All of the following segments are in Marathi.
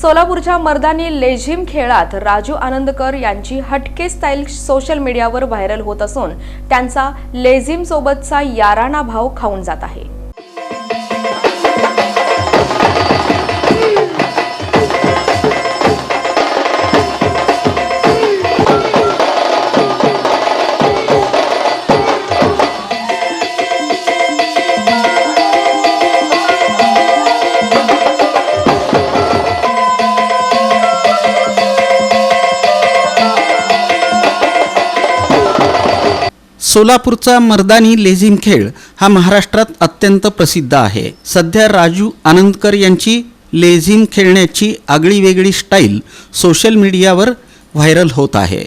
सोलापूरच्या मर्दानी लेझिम खेळात राजू आनंदकर यांची हटके स्टाईल सोशल मीडियावर व्हायरल होत असून त्यांचा लेझिम सोबतचा याराना भाव खाऊन जात आहे. सोलापूरचा मर्दानी लेझिम खेळ हा महाराष्ट्रात अत्यंत प्रसिद्ध आहे. सध्या राजू आनंदकर यांची लेझिम खेळण्याची आगळी वेगळी स्टाईल सोशल मीडियावर व्हायरल होत आहे.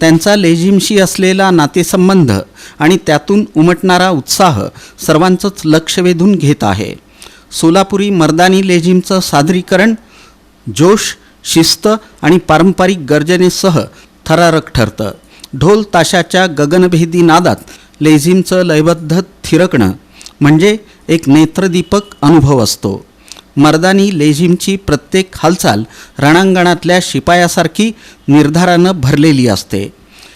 त्यांचा लेझिमशी असलेला नातेसंबंध आणि त्यातून उमटणारा उत्साह सर्वांचंच लक्ष वेधून घेत आहे. सोलापुरी मर्दानी लेझिमचं सादरीकरण जोश शिस्त आणि पारंपरिक गर्जनेसह थरारक ठरतं. ढोल ताशाच्या गगनभेदी नादात लेझिमचं लयबद्ध थिरकणं म्हणजे एक नेत्रदीपक अनुभव असतो. मर्दानी लेझिमची प्रत्येक हालचाल रणांगणातल्या शिपायासारखी निर्धारानं भरलेली असते.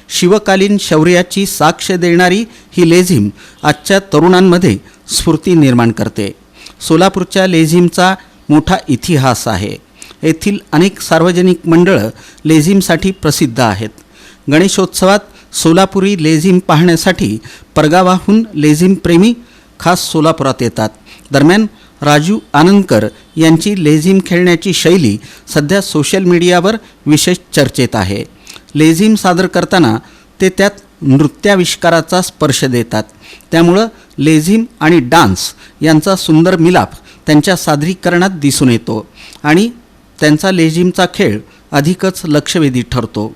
शिवकालीन शौर्याची साक्ष देणारी ही लेझिम आजच्या तरुणांमध्ये स्फूर्ती निर्माण करते. सोलापूरच्या लेझिमचा मोठा इतिहास आहे. येथील अनेक सार्वजनिक मंडळं लेझिमसाठी प्रसिद्ध आहेत. गणेशोत्सवात सोलापुरी लेझिम पाहण्यासाठी परगावाहून लेझिम प्रेमी खास सोलापुरात येतात. दरम्यान राजू आनंदकर यांची लेझिम खेळण्याची शैली सध्या सोशल मीडियावर विशेष चर्चेत आहे. लेझिम सादर करताना ते त्यात नृत्याविष्काराचा स्पर्श देतात. त्यामुळं लेझिम आणि डान्स यांचा सुंदर मिलाप त्यांच्या सादरीकरणात दिसून येतो आणि त्यांचा लेझिमचा खेळ अधिकच लक्षवेधी ठरतो.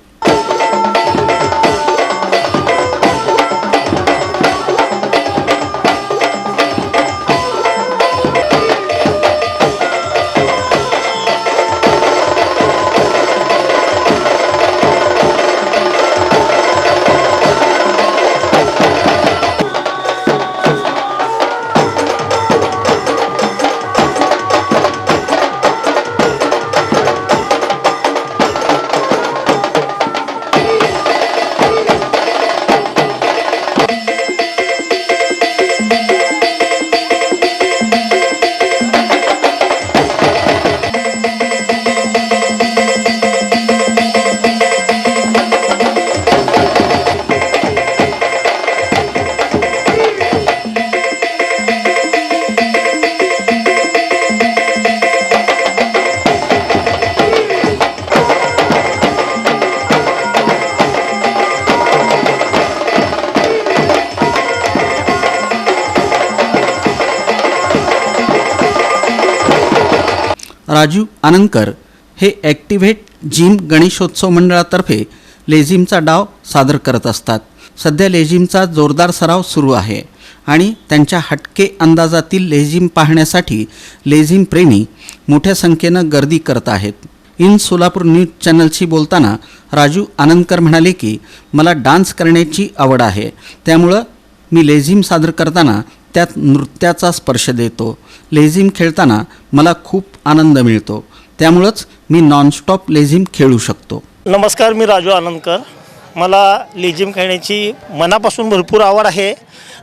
राजू आनंदकर हे ॲक्टिव्हेट जिम गणेशोत्सव मंडळातर्फे लेझिमचा डाव सादर करत असतात. सध्या लेझिमचा जोरदार सराव सुरू आहे आणि त्यांच्या हटके अंदाजातील लेझिम पाहण्यासाठी लेझिम प्रेमी मोठ्या संख्येनं गर्दी करत आहेत. इन सोलापूर न्यूज चॅनलशी बोलताना राजू आनंदकर म्हणाले की मला डान्स करण्याची आवड आहे. त्यामुळं मी लेझिम सादर करताना त्यात नृत्याचा स्पर्श देतो. लेझिम खेळताना मला खूप आनंद मिळतो. त्यामुळंच मी नॉनस्टॉप लेझिम खेळू शकतो. नमस्कार मी राजू आनंदकर. मला लेझिम खेळण्याची मनापासून भरपूर आवड आहे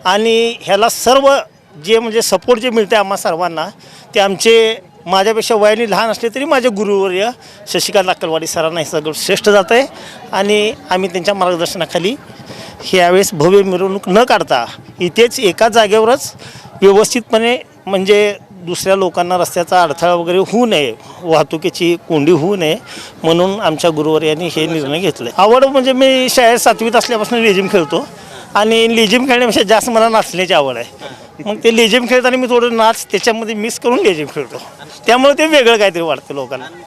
आणि ह्याला सर्व जे म्हणजे सपोर्ट जे मिळते आम्हा सर्वांना ते आमचे माझ्यापेक्षा वयाने लहान असले तरी माझे गुरुवर्य शशिकांत अक्कलवाडी सरांना हे सगळं श्रेष्ठ जात आहे आणि आम्ही त्यांच्या मार्गदर्शनाखाली ह्यावेळेस भव्य मिरवणूक न काढता इथेच एका जागेवरच व्यवस्थितपणे म्हणजे दुसऱ्या लोकांना रस्त्याचा अडथळा वगैरे होऊ नये वाहतुकीची कोंडी होऊ नये म्हणून आमच्या गुरुवर्यांनी हे निर्णय घेतले. आवड म्हणजे मी शाळेत सातवीत असल्यापासून लेझिम खेळतो आणि लेझिम खेळण्यापेक्षा जास्त मला नाचण्याची आवड आहे. मग ते लेझिम खेळताना मी थोडं नाच त्याच्यामध्ये मिस करून लेझिम खेळतो. त्यामुळे ते वेगळं काहीतरी वाटतं लोकांना.